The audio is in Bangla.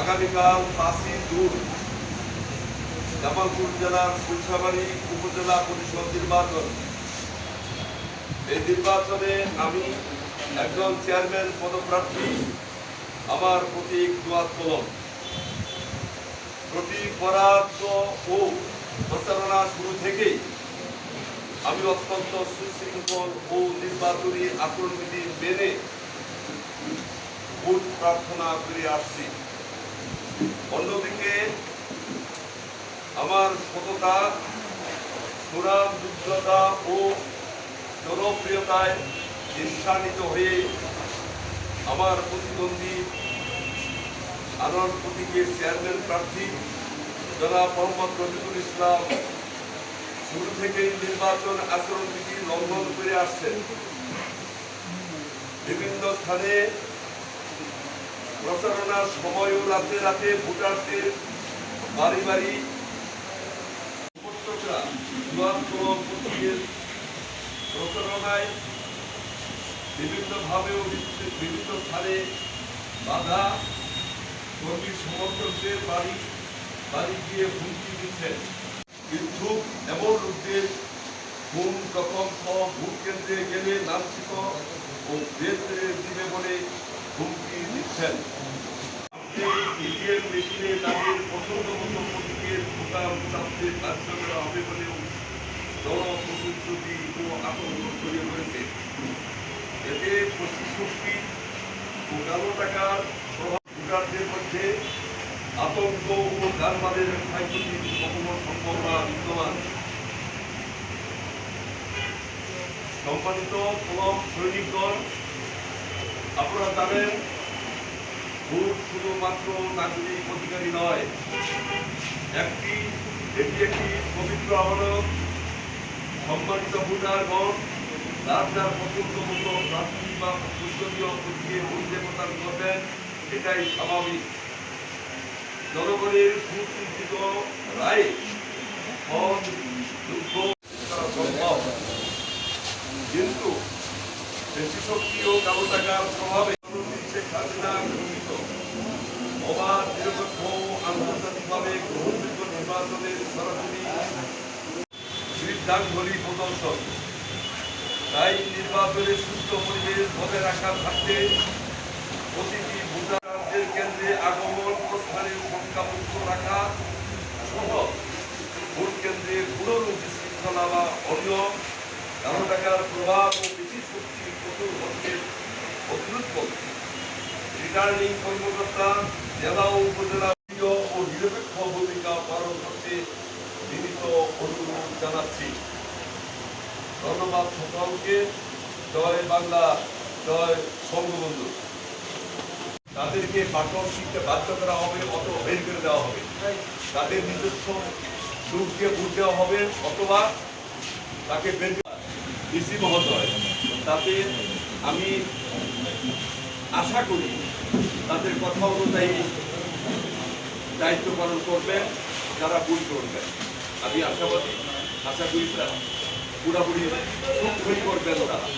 আগামীকাল পাঁচই জুন জামালপুর জেলার কুলসাবাড়ি উপজেলা পরিষদ নির্বাচন। এই নির্বাচনে আমি একজন চেয়ারম্যান পদপ্রার্থী, আমার প্রতীক দোয়াত কলম। প্রতীক বরাদ্দ ও প্রচারণা শুরু থেকেই আমি অত্যন্ত সুশৃঙ্খল ও নির্বাচনী আচরণবিধি মেনে ভোট প্রার্থনা করে আসছি। অন্যদিকে আমার সততা সুনাম ও জনপ্রিয়তায় ঈর্ষান্বিত হয়ে আমার প্রতিদ্বন্দ্বী আনোয়ার প্রতীকের চেয়ারম্যান প্রার্থী জনাব মোহাম্মদ রফিকুল ইসলাম শুরু থেকেই নির্বাচন আচরণবিধি লঙ্ঘন করে আসছেন। বিভিন্ন স্থানে প্রচারণার সময়ও রাতে রাতে ভোটারদের বাড়ি বাড়ি প্রচারণায় বিভিন্নভাবেও বিভিন্ন স্থানে বাধা কর্মী সমর্থকদের বাড়ি বাড়ি গিয়ে হুমকি দিচ্ছেন। কিন্তু এমন লোকদের ঘুম প্রকল্প ভোট কেন্দ্রে গেলে লাঞ্ছিত ও বেতরে দিবে বলে হুমকি দিচ্ছেন আপনি ইভিএম মেশিনে তাদের পছন্দ মতো প্রতীকের ভোটার চাপতে বাধ্য করা হবে বলেও জনপ্রতিশ্রুতি ও আতঙ্ক তৈরি হয়েছে এতে প্রতিশ্রুতি ও কালো টাকার প্রভাব ভোটারদের মধ্যে আতঙ্ক ও কারবারের ক্ষয়ক্ষতির কখনো সম্ভাবনা বিদ্যমান সম্মানিত কলম সৈনিকগণ আপনারা জানেন, ভোট শুধুমাত্র নাগরিক অধিকারী নয়, একটি, এটি একটি পবিত্র আমানত, সম্মানিত ভোটারগণ যার যার পছন্দ মতো প্রার্থী বা সংসদীয় প্রতীকে ভোট দেবতার করবেন এটাই স্বাভাবিক। জনগণের সুচিন্তিত রায় ফল দুঃখ করা সম্ভব কিন্তু তাই নির্বাচনের সুস্থ পরিবেশ বজায় রাখার স্বার্থে প্রতিটি ভোটারদের কেন্দ্রে আগমন, প্রস্থানের সংখ্যামুক্ত রাখা সহ ভোট কেন্দ্রে কোনো শৃঙ্খলা বা অনিয়ম টাকার প্রভাব ও বেশি শক্তির কঠোর হস্তের প্রতিরোধ করতে রিটার্নিং কর্মকর্তা, জেলা ও উপজেলা ও নিরপেক্ষ ভূমিকা পালন করতে বিনীত অনুরোধ জানাচ্ছি। ধন্যবাদ সকলকে। জয় বাংলা, জয় বঙ্গবন্ধু। তাদেরকে পাঠক শিখতে বাধ্য করা হবে অত বের করে দেওয়া হবে। তাদের নিজস্ব সুখ দিয়ে ভোট দেওয়া হবে, অথবা তাকে বের ডিসি মহোদয়, তাতে আমি আশা করি তাদের কথা অনুযায়ী দায়িত্ব পালন করবেন, যারা ভুল করবেন। আমি আশাবাদী, আশা করি তারা পুরাপুরি সুখ করবেন তারা।